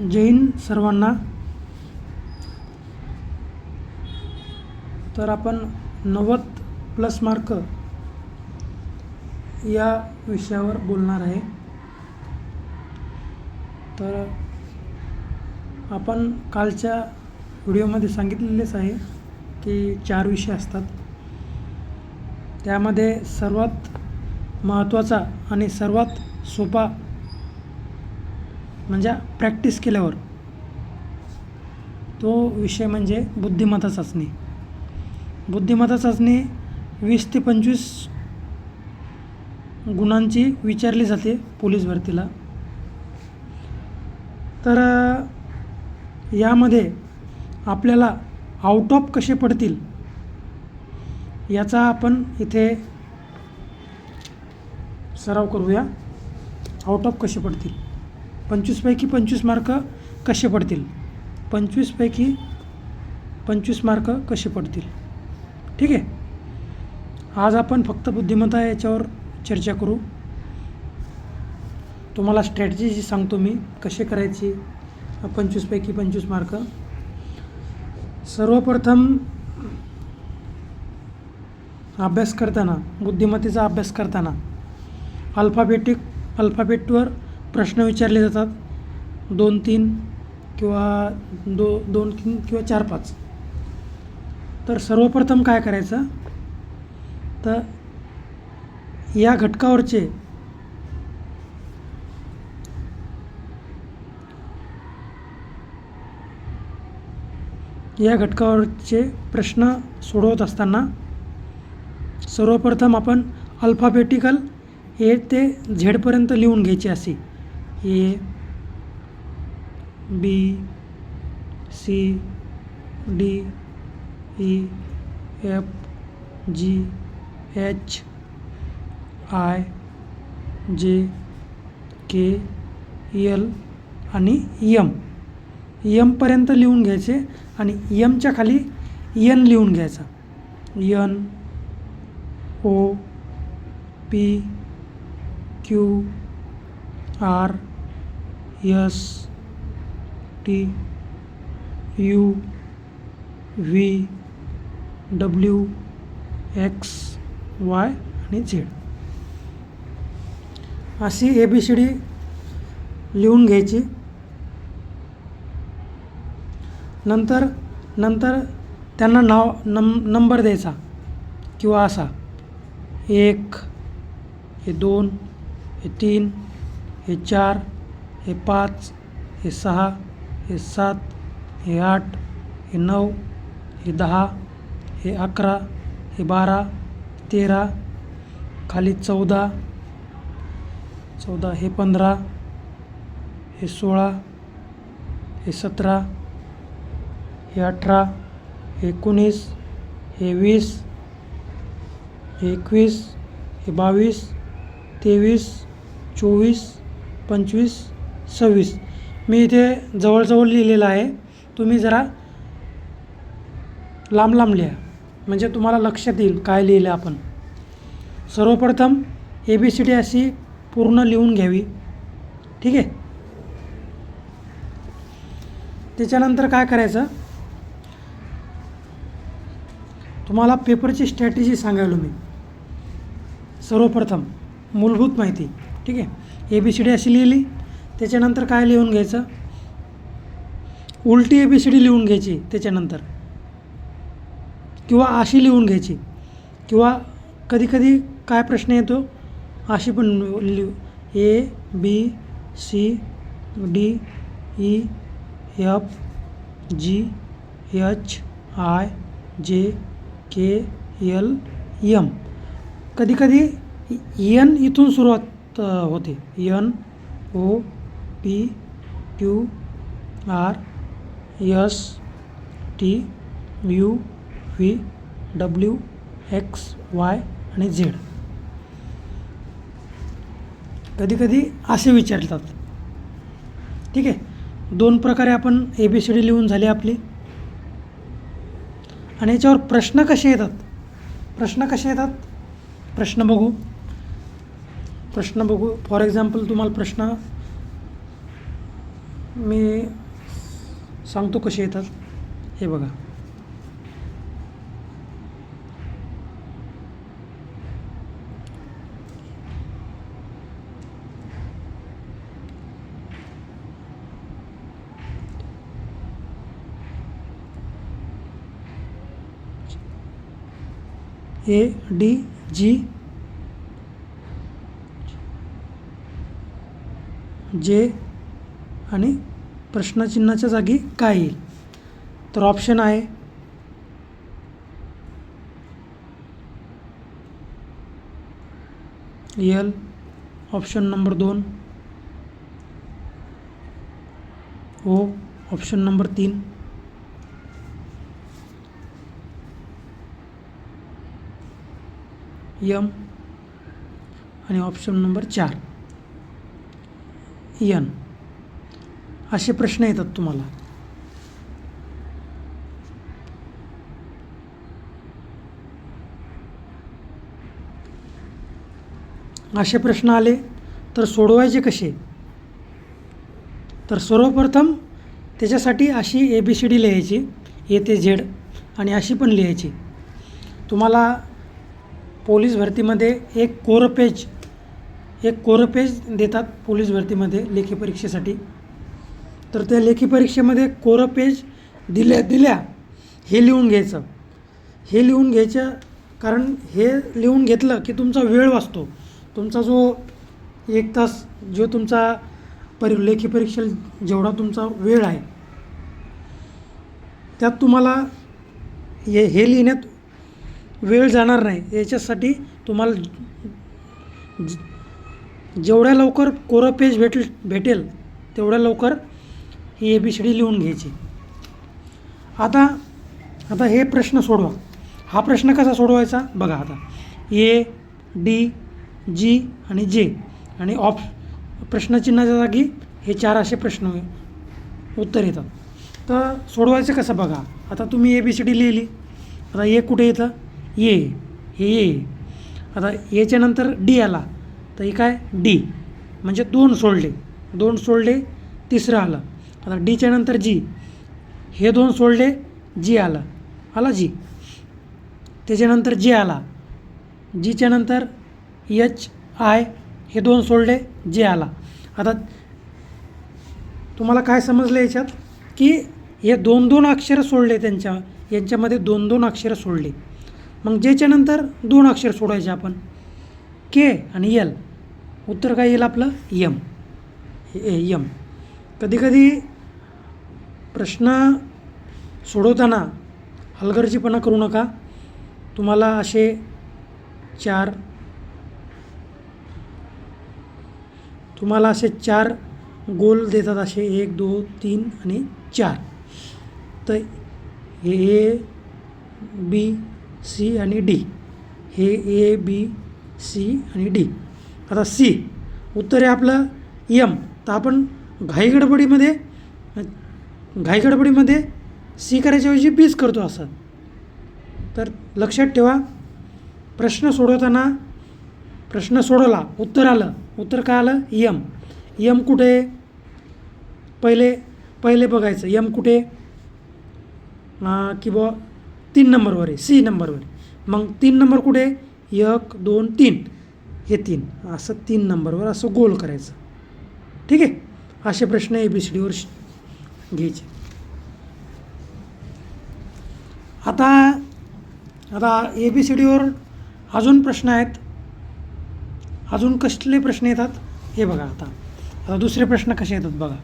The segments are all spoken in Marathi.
जैन सर्वांना. तर आपण नव्वद प्लस मार्क या विषयावर बोलणार आहे. तर आपण कालच्या व्हिडिओमध्ये सांगितलेलेच आहे की चार विषय असतात. त्यामध्ये सर्वात महत्त्वाचा आणि सर्वात सोपा म्हणजे प्रॅक्टिस केल्यावर. तो विषय म्हणजे बुद्धिमत्ता चाचणी. बुद्धिमत्ता चाचणी वीस ते पंचवीस गुणांची विचारली जाते पोलीस भरतीला. तर यामध्ये आपल्याला आउट ऑफ कसे पडतील याचा आपण इथे सराव करूया. आउट ऑफ कसे पडतील? पंचवीसपैकी पंचवीस मार्क कसे पडतील? पंचवीसपैकी पंचवीस मार्क कसे पडतील? ठीक आहे? आज आपण फक्त बुद्धिमत्ता याच्यावर चर्चा करू. तुम्हाला स्ट्रॅटजी जी सांगतो मी कसे करायची पंचवीसपैकी पंचवीस मार्क. सर्वप्रथम अभ्यास करताना बुद्धिमत्तेचा अभ्यास करताना अल्फाबेटिक अल्फाबेटवर प्रश्न विचारले जातात. दोन तीन किंवा दो दोन तीन किंवा चार पाच. तर सर्वप्रथम काय करायचं? तर या घटकावरचे या घटकावरचे प्रश्न सोडवत असताना सर्वप्रथम आपण अल्फाबेटिकल ए ते झेडपर्यंत लिहून घ्यायचे असे. A B C D E F G H I J K L आणि यम यमपर्यंत लिहून घ्यायचे आणि यमच्या खाली यन लिहून घ्यायचा. N O P Q R S T U V W X Y आणि झेड. अशी ए बी सी डी लिहून घ्यायची. नंतर नंतर त्यांना नाव नम नंबर द्यायचा किंवा असा. एक हे दोन हे तीन हे चार हे पाच हे सहा हे सात हे आठ हे नऊ हे दहा हे अकरा हे बारा तेरा खाली चौदा चौदा हे पंधरा हे सोळा हे सतरा हे अठरा हे एकोणीस हे वीस हे एकवीस हे बावीस तेवीस चोवीस पंचवीस सव्वीस. मी इथे जवळजवळ लिहिलेलं आहे. तुम्ही जरा लांब लांब लिहा. म्हणजे तुम्हाला लक्षात येईल काय लिहिलं आपण. सर्वप्रथम ए बी सी डी अशी पूर्ण लिहून घ्यावी. ठीक आहे? त्याच्यानंतर काय करायचं? तुम्हाला पेपरची स्ट्रॅटेजी सांगायलो मी. सर्वप्रथम मूलभूत माहिती. ठीक आहे? ए बी सी डी अशी लिहिली. त्याच्यानंतर काय लिहून घ्यायचं? उलटी ए बी सी डी लिहून घ्यायची त्याच्यानंतर. किंवा अशी लिहून घ्यायची. किंवा कधीकधी काय प्रश्न येतो? अशी पण लिहू. A B C D E F G H I J K L M कधीकधी यन इथून सुरुवात होते. N O P Q R S T U V W X Y आणि झेड. कधीकधी असे विचारतात. ठीक आहे? दोन प्रकारे आपण ए बी सी डी लिहून झाली आपली. आणि याच्यावर प्रश्न कसे येतात? प्रश्न कसे येतात? प्रश्न बघू. प्रश्न बघू. फॉर एक्झाम्पल तुम्हाला प्रश्न मी सांगतो कसे येतात हे बघा. A D G. जे आणि प्रश्नचिन्हाच्या जागी काय येईल? तर ऑप्शन आहे यल ऑप्शन नंबर दोन. ओ ऑप्शन नंबर तीन. यम आणि ऑप्शन नंबर चार. यन असे प्रश्न येतात तुम्हाला. असे प्रश्न आले तर सोडवायचे कसे? तर सर्वप्रथम त्याच्यासाठी अशी ए बी सी डी लिहायची ए ते झेड आणि अशी पण लिहायची. तुम्हाला पोलीस भरतीमध्ये एक कोरं पेज एक कोरं पेज देतात पोलीस भरतीमध्ये लेखी परीक्षेसाठी. तर त्या लेखी परीक्षेमध्ये कोरं पेज दिल्या दिल्या हे लिहून घ्यायचं. हे लिहून घ्यायचं कारण हे लिहून घेतलं की तुमचा वेळ वाचतो. तुमचा जो एक तास जो तुमचा परी लेखी परीक्षेला जेवढा तुमचा वेळ आहे त्यात तुम्हाला हे हे लिहिण्यात वेळ जाणार नाही. याच्यासाठी तुम्हाला ज- जेवढ्या लवकर कोरं पेज भेटेल भेटेल तेवढ्या लवकर ही ए बी सी डी लिहून घ्यायची. आता आता हे प्रश्न सोडवा. हा प्रश्न कसा सोडवायचा? बघा आता. ए डी जी आणि जे आणि ऑप प्रश्नचिन्हाच्या जागी हे चार असे प्रश्न उत्तर येतात. तर सोडवायचं कसं बघा? आता तुम्ही ए बी सी डी लिहिली. आता ए कुठे येतं? ए हे ए आता एच्या नंतर डी आला. तर हे काय? डी म्हणजे दोन सोडले. दोन सोडले तिसरं आलं. आता डीच्या नंतर जी. हे दोन सोडले जी आलं. आला जी. त्याच्यानंतर जे आला. जीच्या नंतर एच आय हे दोन सोडले जे आला. आता तुम्हाला काय समजलं याच्यात? की हे दोन दोन अक्षरं सोडले त्यांच्या यांच्यामध्ये दोन दोन अक्षरं सोडले. मग जेच्या नंतर दोन अक्षर सोडायचे आपण? के आणि यल उत्तर काय येईल आपलं? यम ए यम कधीकधी प्रश्न सोडवताना हलगर्जीपणा करू नका. तुम्हाला असे चार तुम्हाला असे चार गोल देतात असे एक दोन तीन आणि चार. तर हे ए बी सी आणि डी हे ए बी सी आणि डी आता सी उत्तर आहे आपलं यम तर आपण घाईगडबडीमध्ये घाईगडबडीमध्ये घाई गडबडीमध्ये सी करायच्याऐवजी बीच करतो असं. तर लक्षात ठेवा प्रश्न सोडवताना प्रश्न सोडवला उत्तर आलं. उत्तर काय आलं? यम यम कुठे? पहिले पहिले बघायचं. यम कुठे? की बुवा तीन नंबरवर आहे सी नंबरवर. मग तीन नंबर कुठे? एक दोन तीन. हे तीन. असं तीन नंबरवर असं गोल करायचं. ठीक आहे? असे प्रश्न ए बी सी डीवर घ्यायचे. आता आता ए बी सी डीवर अजून प्रश्न आहेत. अजून कसले प्रश्न येतात? हे बघा आता. आता दुसरे प्रश्न कसे येतात बघा.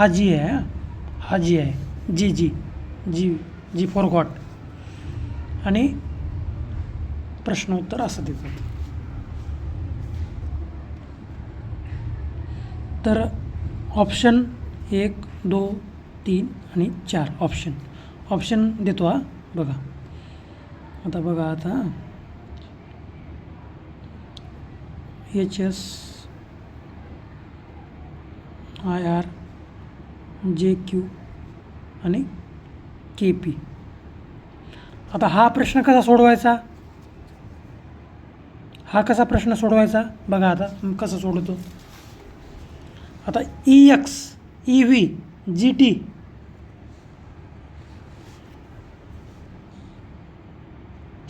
हा जी आहे हां हा? जी आहे जी जी। जी जी फॉर गॉट आणि प्रश्नोत्तर असं देतात. तर ऑप्शन एक दो तीन आणि चार. ऑप्शन ऑप्शन देतो हा? बघा. आता बघा आता. H S I R J Q आणि के पी आता हा प्रश्न कसा सोडवायचा? हा कसा प्रश्न सोडवायचा? बघा आता कसं कसा सोडवतो. आता E X E V G T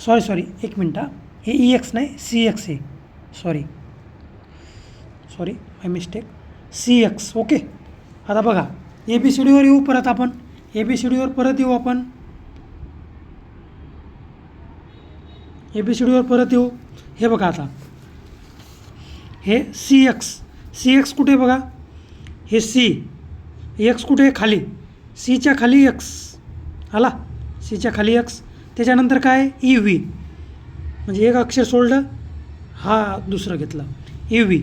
sorry sorry एक मिनट हे. ई एक्स नाही सी एक्स आहे sorry sorry my mistake C X okay आता बघा. ए बी सी डीवर येऊ परत आपण. ए बी सी डीवर परत येऊ आपण. ए बी सी डीवर परत येऊ. हे बघा आता. हे सी एक्स सी एक्स कुठे बघा? हे सी एक्स कुठे? आहे? खाली सीच्या खाली एक्स आला? सीच्या खाली एक्स त्याच्यानंतर काय? ई व्ही म्हणजे एक अक्षर सोडलं हा दुसरं घेतला. ई व्ही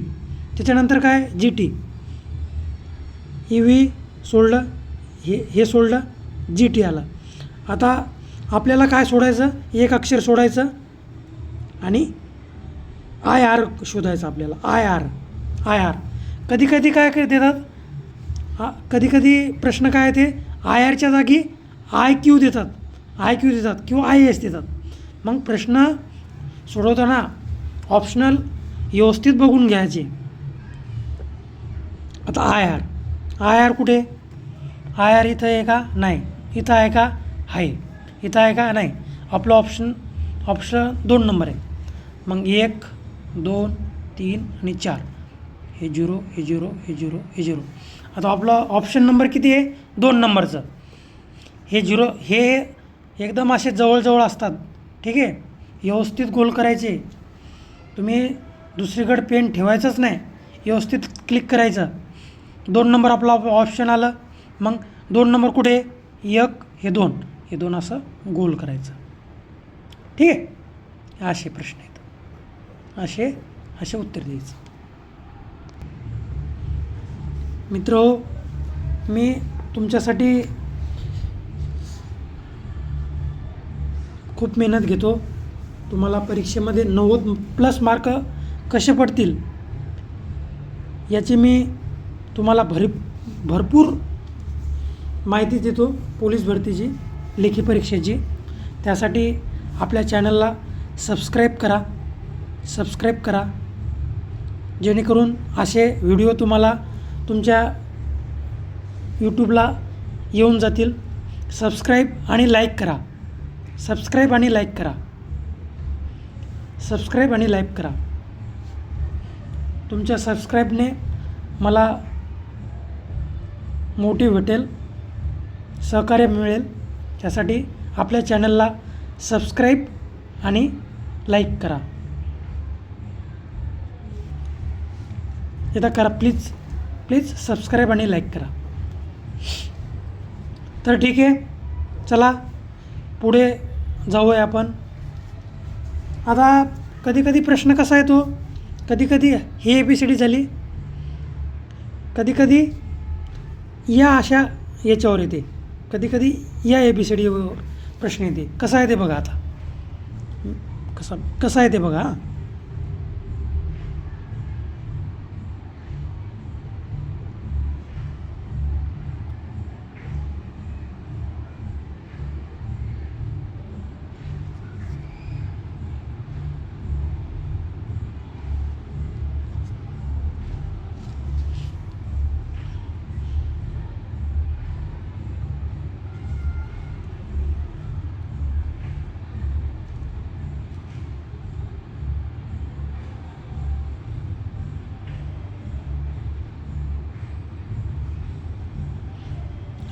त्याच्यानंतर काय? जी टी ई व्ही सोडलं? हे हे सोडलं? जी टी आलं. आता आपल्याला काय सोडायचं? एक अक्षर सोडायचं आणि आय आर शोधायचं आपल्याला. आय आर आय आर कधी कधी काय देतात हा कधी कधी प्रश्न काय ते आय आरच्या जागी आय क्यू देतात. आय क्यू देतात किंवा आय एस देतात. मग प्रश्न सोडवताना ऑप्शनल व्यवस्थित बघून घ्यायचे. आता आय आर आय आर कुठे? आय आर इथं आहे का? नाही. इथं आहे का? आहे इथं आहे का? नाही. आपलं ऑप्शन ऑप्शन दोन नंबर आहे. मग एक दोन तीन आणि चार. हे झिरो हे झिरो हे झिरो हे झिरो आता आपलं ऑप्शन नंबर किती आहे? दोन नंबरचं हे झिरो हे एकदम असे जवळजवळ असतात. ठीक आहे? व्यवस्थित गोल करायचे. तुम्ही दुसरीकडे पेन ठेवायचंच नाही. व्यवस्थित क्लिक करायचं. दोन नंबर आपला ऑप्शन आलं. मग दोन नंबर कुठे? एक हे दोन. हे दोन असं गोल करायचं. ठीक आहे? असे प्रश्न आहेत. असे असे उत्तर द्यायचं. मित्र मी तुमच्यासाठी खूप मेहनत घेतो. तुम्हाला परीक्षेमध्ये नव्वद प्लस मार्क कसे पडतील? याची मी तुम्हाला भरी भरपूर माहिती देतो पोलीस भरतीची लेखी परीक्षेची. त्यासाठी आपल्या चॅनलला सबस्क्राईब करा सबस्क्राईब करा. जेणेकरून असे व्हिडिओ तुम्हाला तुमच्या यूट्यूबला येऊन जातील. सबस्क्राईब आणि लाईक करा. सबस्क्राईब आणि लाईक करा. सबस्क्राईब आणि लाईक करा. तुमच्या सबस्क्राईबने मला मोठी भेटेल. सहकार्य मिळेल. त्यासाठी आपल्या चॅनलला सबस्क्राईब आणि लाईक करा. एकदा करा प्लीज प्लीज सबस्क्राईब आणि लाईक करा. तर ठीक आहे चला पुढे जाऊया आपण. आता कधी कधी प्रश्न कसा येतो? कधी कधी ही ए बी सी डी झाली. कधी कधी या अशा याच्यावर येते. कधी कधी या ए बी सी डी प्रश्न येते. कसा ते बघा आता. कसा कसा ते बघा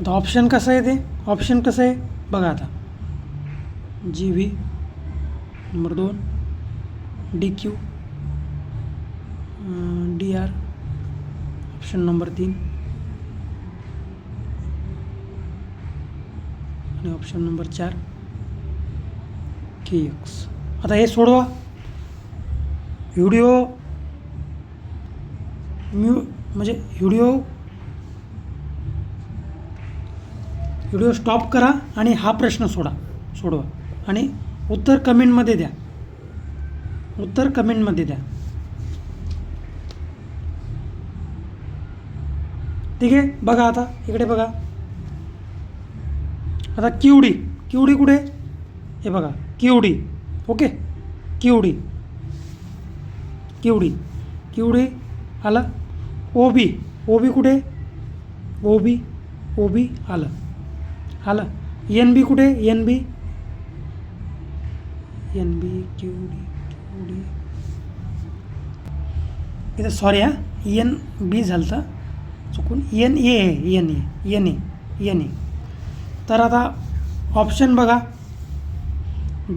आता ऑप्शन कसं आहे ते? ऑप्शन कसं आहे? बघा आता. जी व्ही नंबर दोन. D Q D R option number तीन. आणि ऑप्शन नंबर चार. के एक्स आता हे सोडवा. व्हिडिओ म्यू म्हणजे व्हिडिओ व्हिडिओ स्टॉप करा आणि हा प्रश्न सोडा सोडवा. आणि उत्तर कमेंटमध्ये द्या. उत्तर कमेंटमध्ये द्या. ठीक आहे? बघा आता इकडे बघा. आता किवडी किवडी कुठे? हे बघा किवडी ओके? किवडी किवडी किवडी आलं. ओबी. ओबी कुठे? ओबी. ओबी आलं. आलं. एन बी कुठे? N B N B Q D इथं सॉरी हा. एन बी झालं तर चुकून एन ए आहे. N A N A N A तर आता ऑप्शन बघा.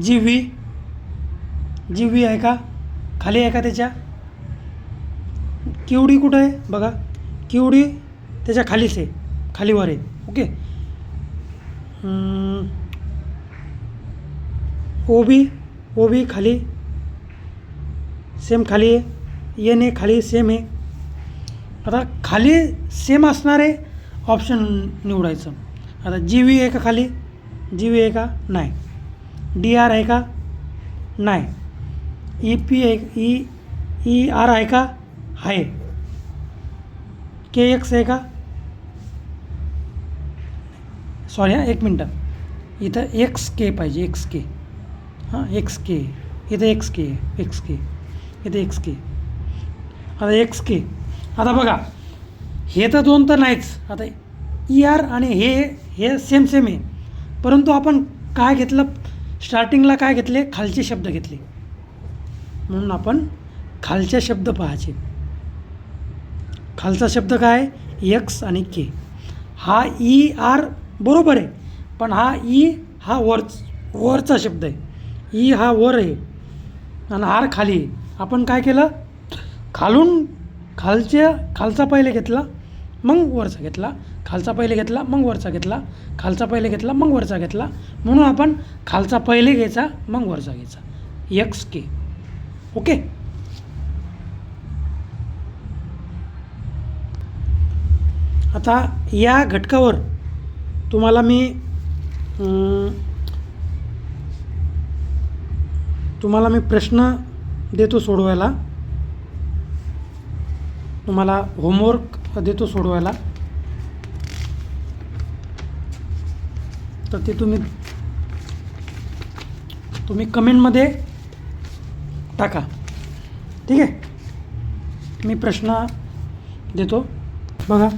जी व्ही जी व्ही आहे का? खाली आहे का त्याच्या? किवडी कुठं आहे? बघा. किवडी त्याच्या खालीच आहे. खालीवर आहे. Okay O B O B खाली सेम खाली आहे एन ए खाली सेम आहे आता खाली सेम असणारे ऑप्शन निवडायचं. आता जी व्ही आहे का खाली? जी व्ही आहे का? नाही. डी आर आहे का? नाही. ई पी आहे ई ई आर आहे का? आहे. के एक्स आहे का? सॉरी हां एक मिनटं. इथं एक्स के पाहिजे एक्स के. हां एक्स के. इथं एक्स के एक्स के. इथं एक्स के. आता एक्स के. आता बघा हे तर दोन तर नाहीच. आता ई आर आणि हे हे सेम सेम आहे. परंतु आपण काय घेतलं? स्टार्टिंगला काय घेतले? खालचे शब्द घेतले. म्हणून आपण खालचे शब्द पाहायचे. खालचा शब्द काय? एक्स आणि के हा ई आर बरोबर आहे. पण हा ई हा वर वरचा शब्द आहे. ई हा वर आहे. आणि आर खाली आहे. आपण काय केलं? खालून खालच्या खालचा पहिले घेतला मग वरचा घेतला. खालचा पहिले घेतला मग वरचा घेतला. खालचा पहिले घेतला मग वरचा घेतला. म्हणून आपण खालचा पहिले घ्यायचा मग वरचा घ्यायचा. एक्स के ओके आता या घटकावर तुम्हाला मी तुम्हाला मी प्रश्न देतो सोडवायला. तुम्हाला होमवर्क देतो सोडवायला. तर ते तुम्ही तुम्ही कमेंटमध्ये टाका. ठीक आहे? मी प्रश्न देतो. बघा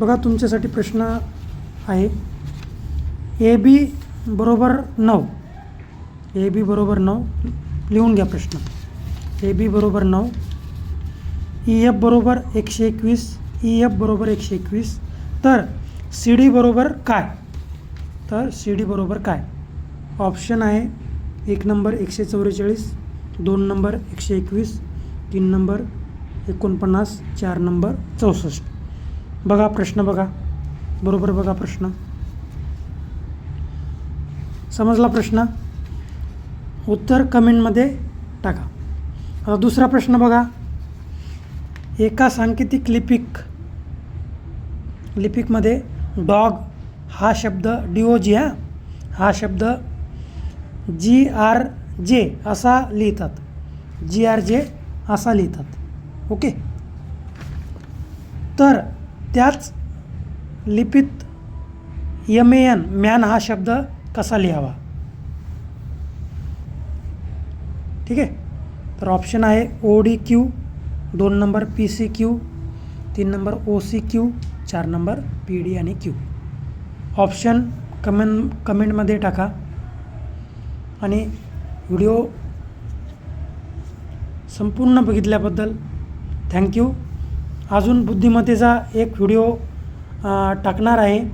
बघा तुमच्यासाठी प्रश्न आहे. ए बी बरोबर नऊ. ए बी बरोबर नऊ. लिहून घ्या प्रश्न. ए बी बरोबर नऊ. ई एफ बरोबर एकशे एकवीस. ई एफ बरोबर एकशे एकवीस. तर सी डी बरोबर काय? तर सी डी बरोबर काय? ऑप्शन आहे एक नंबर एकशे चौवेचाळीस दोन नंबर एकशे एकवीस तीन नंबर एकोणपन्नास चार नंबर चौसष्ट. बघा प्रश्न बघा. बरोबर बघा प्रश्न. समजला प्रश्न? उत्तर कमेंटमध्ये टाका. आता दुसरा प्रश्न बघा. एका सांकेतिक लिपिक लिपिकमध्ये डॉग हा शब्द डी ओ जी हा? हा शब्द जी आर जे असा लिहितात. जी आर जे असा लिहितात. ओके? तर त्याच लिपीत यम ए एन मॅन हा शब्द कसा लिहावा? ठीक आहे? तर ऑप्शन आहे ओ डी क्यू दोन नंबर पी सी क्यू तीन नंबर ओ सी क्यू चार नंबर पी डी आणि क्यू ऑप्शन कमेंट कमेंटमध्ये टाका. आणि व्हिडिओ संपूर्ण बघितल्याबद्दल थँक्यू अजून बुद्धिमत्तेचा एक व्हिडिओ टाकणार आहे.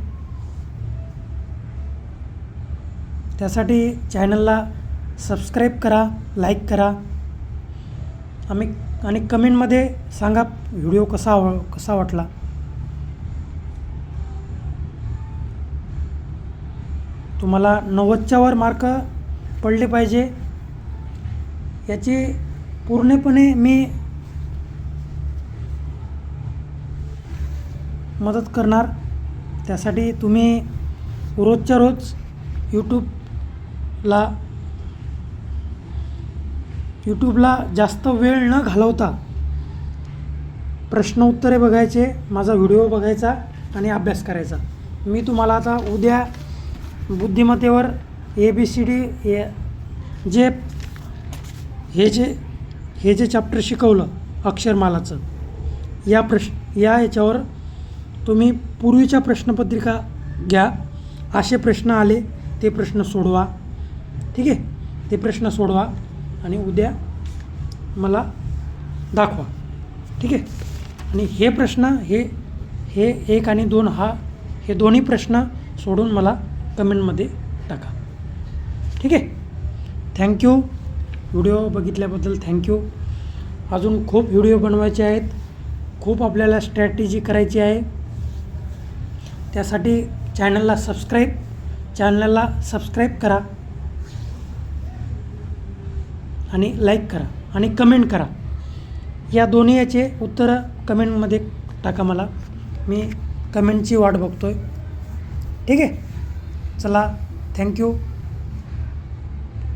त्यासाठी चॅनलला सबस्क्राईब करा लाईक करा. आम्ही आणि कमेंटमध्ये सांगा व्हिडिओ कसा आव- कसा वाटला. तुम्हाला नव्वदच्या वर मार्क पडले पाहिजे. याची पूर्णपणे मी मदत करणार. त्यासाठी तुम्ही रोजच्या रोज यूट्यूबला यूट्यूबला जास्त वेळ न घालवता प्रश्न उत्तरे बघायचे माझा व्हिडिओ बघायचा आणि अभ्यास करायचा. मी तुम्हाला आता उद्या बुद्धिमत्तेवर ए बी सी डी ए जे हे जे हे जे चॅप्टर शिकवलं अक्षरमालाचं या प्रश्न या याच्यावर तुम्ही पूर्वीच्या प्रश्नपत्रिका घ्या. असे प्रश्न आले ते प्रश्न सोडवा. ठीक आहे? ते प्रश्न सोडवा आणि उद्या मला दाखवा. ठीक आहे? आणि हे प्रश्न हे हे एक आणि दोन हा हे दोन्ही प्रश्न सोडून मला कमेंटमध्ये टाका. ठीक आहे? थँक्यू व्हिडिओ बघितल्याबद्दल थँक्यू अजून खूप व्हिडिओ बनवायचे आहेत. खूप आपल्याला स्ट्रॅटेजी करायची आहे. त्यासाठी चॅनलला सबस्क्राईब चॅनलला सबस्क्राईब करा आणि लाईक करा आणि कमेंट करा. या दोन्ही याचे उत्तरं कमेंटमध्ये टाका मला. मी कमेंटची वाट बघतो आहे ठीक आहे? चला थँक्यू.